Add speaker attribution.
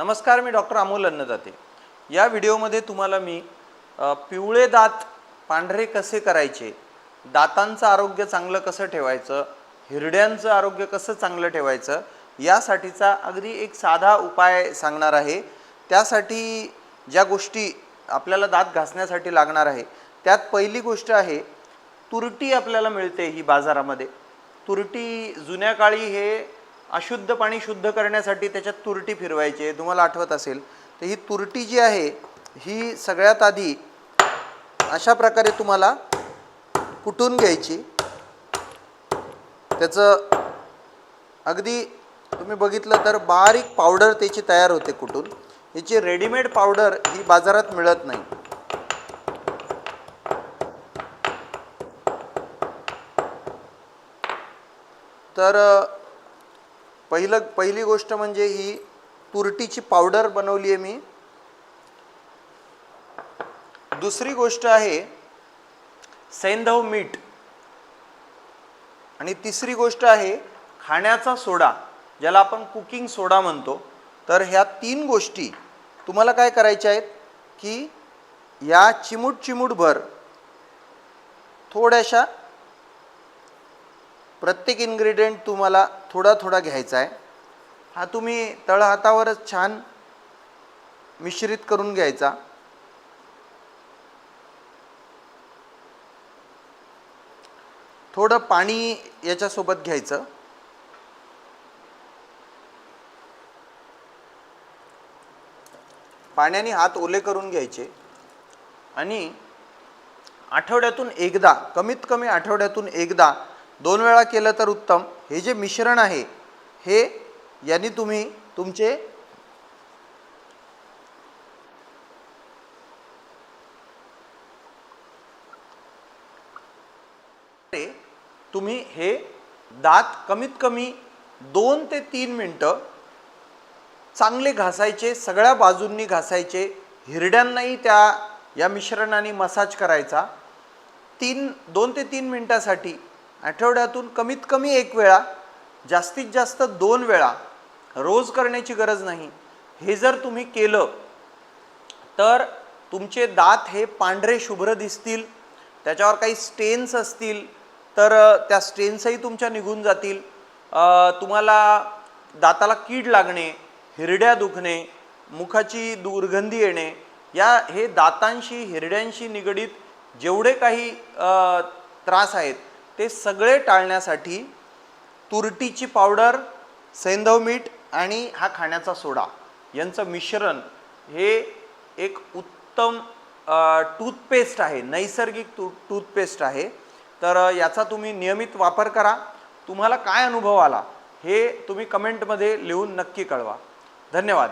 Speaker 1: नमस्कार मी डॉक्टर अमोल अन्नदाते. या व्हिडिओमध्ये तुम्हाला मी पिवळे दात पांढरे कसे करायचे दातांचं आरोग्य चांगलं कसं ठेवायचं हिरड्यांचं आरोग्य कसं चांगलं ठेवायचं यासाठीचा अगदी एक साधा उपाय सांगणार आहे. त्यासाठी ज्या गोष्टी आपल्याला दात घासण्यासाठी लागणार आहे त्यात पहिली गोष्ट आहे तुरटी आपल्याला मिळते ही बाजारामध्ये. तुरटी जुन्या काळी हे अशुद्ध पाणी शुद्ध करण्यासाठी त्याच्यात तुरटी फिरवायचे तुम्हाला आठवत असेल तर ही तुरटी जी आहे ही सगळ्यात आधी अशा प्रकारे तुम्हाला कुटून घ्यायची. त्याचं अगदी तुम्ही बघितलं तर बारीक पावडर त्याची तयार होते कुठून याची रेडीमेड पावडर ही बाजारात मिळत नाही. तर पहिलं पहिली गोष्ट म्हणजे ही तुरटीची पावडर बनवली आहे मी. दुसरी गोष्ट आहे सैंधव मीठ. आणि तिसरी गोष्ट आहे खाण्याचा सोडा ज्याला आपण कुकिंग सोडा म्हणतो. तर ह्या तीन गोष्टी तुम्हाला काय करायच्या आहेत? की या चिमूट चिमूटभर थोड्याशा प्रत्येक इन्ग्रेडियंट तुम्हाला थोडा थोडा घ्यायचा आहे. हा तुम्ही तळहातावरच छान मिश्रित करून घ्यायचा. थोडं पाणी याच्यासोबत घ्यायचं. पाण्याने हात ओले करून घ्यायचे. आणि आठवड्यातून एकदा कमीत कमी आठवड्यातून एकदा दोन वेळा केलं तर उत्तम. हे जे मिश्रण आहे हे यांनी तुम्ही तुमचे तुम्ही हे दात कमीत कमी दोन ते तीन मिनटं चांगले घासायचे सगळ्या बाजूंनी घासायचे. हिरड्यांनाही त्या या मिश्रणाने मसाज करायचा. तीन दोन ते तीन मिनटासाठी आठवड्यातून कमीत कमी एक वेळा जास्तीत जास्त दोन वेळा रोज करण्याची गरज नाही. हे जर तुम्ही केलं तर तुमचे दात हे पांढरे शुभ्र दिसतील त्याच्यावर काही स्टेन्स असतील तर त्या स्टेन्सही तुमच्या निघून जातील. तुम्हाला दाताला कीड लागणे हिरड्या दुखणे मुखाची दुर्गंधी येणे या हे दातांशी हिरड्यांशी निगडीत जेवढे काही त्रास आहेत ते सगळे टाळण्यासाठी तुरटीची पावडर सैंधव मीठ आणि हा खाण्याचा सोडा यांचं मिश्रण हे एक उत्तम टूथपेस्ट आहे नैसर्गिक टू टूथपेस्ट आहे. तर याचा तुम्ही नियमित वापर करा. तुम्हाला काय अनुभव आला हे तुम्ही कमेंटमध्ये लिहून नक्की कळवा. धन्यवाद.